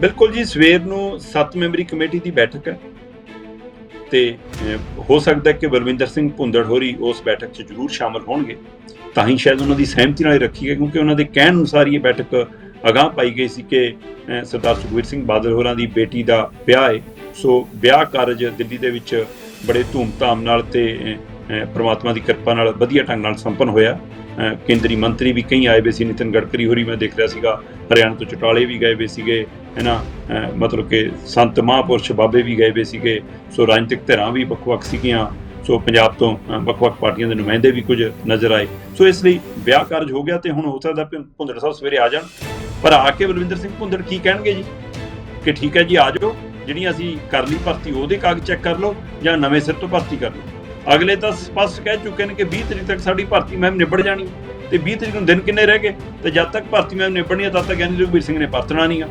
ਬਿਲਕੁਲ ਜੀ, ਸਵੇਰ ਨੂੰ 7 ਮੈਂਬਰੀ ਕਮੇਟੀ ਦੀ ਬੈਠਕ ਹੈ ਤੇ ਹੋ ਸਕਦਾ ਕਿ ਬਲਵਿੰਦਰ ਸਿੰਘ ਭੁੰਦੜ ਹੋਰੀ ਉਸ ਬੈਠਕ 'ਚ ਜ਼ਰੂਰ ਸ਼ਾਮਲ ਹੋਣਗੇ। ਤਾਂ ਹੀ ਸ਼ਾਇਦ ਉਹਨਾਂ ਦੀ ਸਹਿਮਤੀ ਨਾਲ ਹੀ ਰੱਖੀ ਹੈ ਕਿਉਂਕਿ ਉਹਨਾਂ ਦੇ ਕਹਿਣ ਅਨੁਸਾਰ ਹੀ ਇਹ ਬੈਠਕ ਅਗਾਹ ਪਾਈ ਗਈ ਸੀ ਕਿ ਸਰਦਾਰ ਸੁਖਬੀਰ ਸਿੰਘ ਬਾਦਲ ਹੋਰਾਂ ਦੀ ਬੇਟੀ ਦਾ ਵਿਆਹ ਹੈ। ਸੋ ਵਿਆਹ ਕਾਰਜ ਦਿੱਲੀ ਦੇ ਵਿੱਚ ਬੜੇ ਧੂਮਧਾਮ ਨਾਲ ਤੇ ਪ੍ਰਮਾਤਮਾ ਦੀ ਕਿਰਪਾ ਨਾਲ ਵਧੀਆ ਢੰਗ ਨਾਲ ਸੰਪੰਨ ਹੋਇਆ। ਕੇਂਦਰੀ ਮੰਤਰੀ ਵੀ ਕਈ ਆਏ ਵੇ ਸੀ, ਨਿਤਿਨ ਗਡਕਰੀ ਹੋਰੀ ਮੈਂ ਦੇਖ ਰਿਹਾ ਸੀਗਾ। ਹਰਿਆਣਾ ਤੋਂ ਚਟਾਲੇ ਵੀ ਗਏ ਵੇ ਸੀਗੇ ਹੈ ਨਾ ਮਤਲਬ ਕਿ ਸੰਤ ਮਹਾਂਪੁਰਸ਼ ਬਾਬੇ ਵੀ ਗਏ ਵੇ ਸੀਗੇ। ਸੋ ਰਾਜਨੀਤਿਕ ਧਿਰਾਂ ਵੀ ਵੱਖ-ਵੱਖ ਸੀਗੀਆਂ। ਸੋ ਪੰਜਾਬ ਤੋਂ ਵੱਖ-ਵੱਖ ਪਾਰਟੀਆਂ ਦੇ ਨੁਮਾਇੰਦੇ ਵੀ ਕੁਝ ਨਜ਼ਰ ਆਏ। ਸੋ ਇਸ ਲਈ ਵਿਆਹ ਕਾਰਜ ਹੋ ਗਿਆ ਤੇ ਹੁਣ ਹੋ ਸਕਦਾ ਭਿੰ- ਭੁੰਦੜ ਸਾਹਿਬ ਸਵੇਰੇ ਆ ਜਾਣ। ਪਰ ਆ ਕੇ ਬਲਵਿੰਦਰ ਸਿੰਘ ਭੁੰਦੜ ਕੀ ਕਹਿਣਗੇ ਜੀ? ਕਿ ਠੀਕ ਹੈ ਜੀ, ਆ ਜਾਓ। ਜਿਹੜੀਆਂ ਅਸੀਂ ਕਰ ਲਈ ਭਰਤੀ, ਉਹਦੇ ਕਾਗਜ਼ ਚੈੱਕ ਕਰ ਲਓ ਜਾਂ ਨਵੇਂ ਸਿਰ ਤੋਂ ਭਰਤੀ ਕਰ ਲਓ। ਅਗਲੇ ਤਾਂ ਸਪਸ਼ਟ ਕਹਿ ਚੁੱਕੇ ਨੇ ਕਿ 20 ਤਰੀਕ ਤੱਕ ਸਾਡੀ ਭਰਤੀ ਮਹਿਮ ਨਿਬੜ ਜਾਣੀ ਤੇ 20 ਤਰੀਕ ਨੂੰ ਦਿਨ ਕਿੰਨੇ ਰਹਿ ਗਏ? ਤੇ ਜਦ ਤੱਕ ਭਰਤੀ ਮਹਿਮ ਨਿਬੜਨੀ ਹੈ, ਤਦ ਤੱਕ ਗਿਆਨੀ ਰਘਬੀਰ ਸਿੰਘ ਨੇ ਪਰਤਣਾ ਨਹੀਂ ਆ।